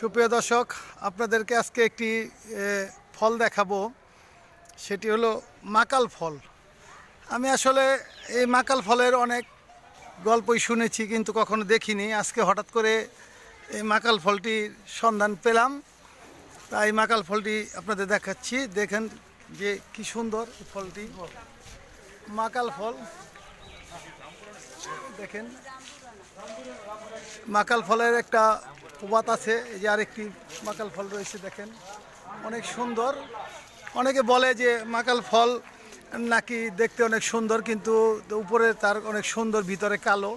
সুপ্রিয় দর্শক, আপনাদেরকে আজকে একটি ফল দেখাবো। সেটি হলো মাকাল ফল। আমি আসলে এই মাকাল ফলের অনেক গল্পই শুনেছি, কিন্তু কখনো দেখিনি। আজকে হঠাৎ করে এই মাকাল ফলটির সন্ধান পেলাম। তাই মাকাল ফলটি আপনাদের দেখাচ্ছি। দেখেন যে কি সুন্দর ফলটি। মাকাল ফল। দেখেন। মাকাল ফলের একটা প্রবাদ আছে, এই যে আরেকটি মাকাল ফল রয়েছে দেখেন, অনেক সুন্দর। অনেকে বলে যে মাকাল ফল নাকি দেখতে অনেক সুন্দর, কিন্তু উপরে তার অনেক সুন্দর, ভিতরে কালো।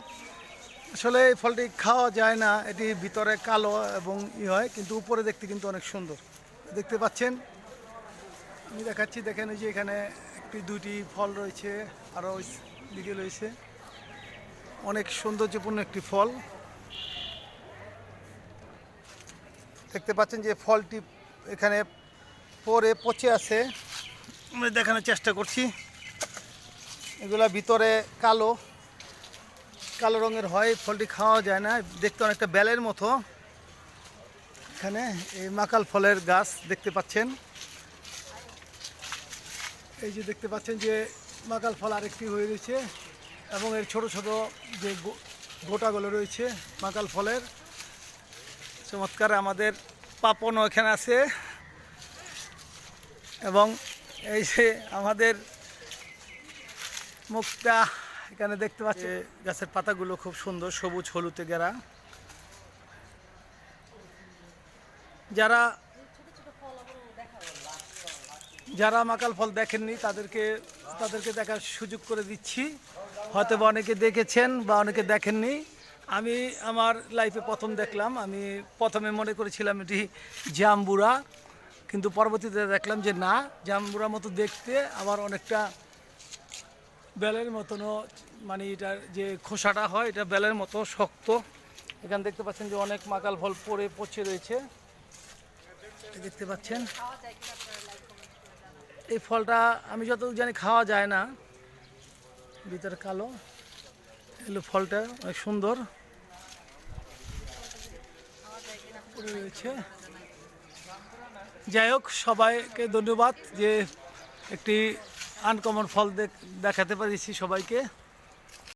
আসলে এই ফলটি খাওয়া যায় না, এটি ভিতরে কালো এবং ই হয়, কিন্তু উপরে দেখতে কিন্তু অনেক সুন্দর। দেখতে পাচ্ছেন? আমি দেখাচ্ছি, দেখেন যে এখানে একটি দুটি ফল রয়েছে, আরও দিকে রয়েছে। অনেক সৌন্দর্যপূর্ণ একটি ফল। দেখতে পাচ্ছেন যে ফলটি এখানে পরে পচে আছে। আমি দেখানোর চেষ্টা করছি। এগুলা ভিতরে কালো কালো রঙের হয় ফলটি খাওয়া যায় না। দেখতে অনেকটা বেলের মতো। এখানে এই মাকাল ফলের গাছ দেখতে পাচ্ছেন। এই যে দেখতে পাচ্ছেন যে মাকাল ফল আরেকটি হয়ে রয়েছে এবং এর ছোট ছোট যে গোটাগুলো রয়েছে মাকাল ফলের। চমৎকার আমাদের পাপনও এখানে আছে। এবং এই যে আমাদের মুক্তা, এখানে দেখতে পাচ্ছি গাছের পাতাগুলো খুব সুন্দর, সবুজ, হলুদে গেরা যারা যারা মাকাল ফল দেখেননি, তাদেরকে তাদেরকে দেখার সুযোগ করে দিচ্ছি। হয়তো বা অনেকে দেখেছেন বা অনেকে দেখেননি। আমি আমার লাইফে প্রথম দেখলাম, আমি প্রথমে মনে করেছিলাম এটি জাম্বুরা, কিন্তু পরবর্তীতে দেখলাম যে না, জাম্বুরা মতো দেখতে আবার অনেকটা বেলের মতনও মানে এটার যে খোসাটা হয়, এটা বেলের মতো শক্ত। এখানে দেখতে পাচ্ছেন যে অনেক মাকাল ফল পড়ে, পচে রয়েছে। দেখতে পাচ্ছেন। এই ফলটা আমি যতটুকু জানি খাওয়া যায় না। ভিতরে কালো। এগুলো ফলটা, অনেক সুন্দর। রয়েছে। যাই হোক সবাইকে ধন্যবাদ যে একটি আনকমন ফল দেখ- দেখাতে পারিছি সবাইকে।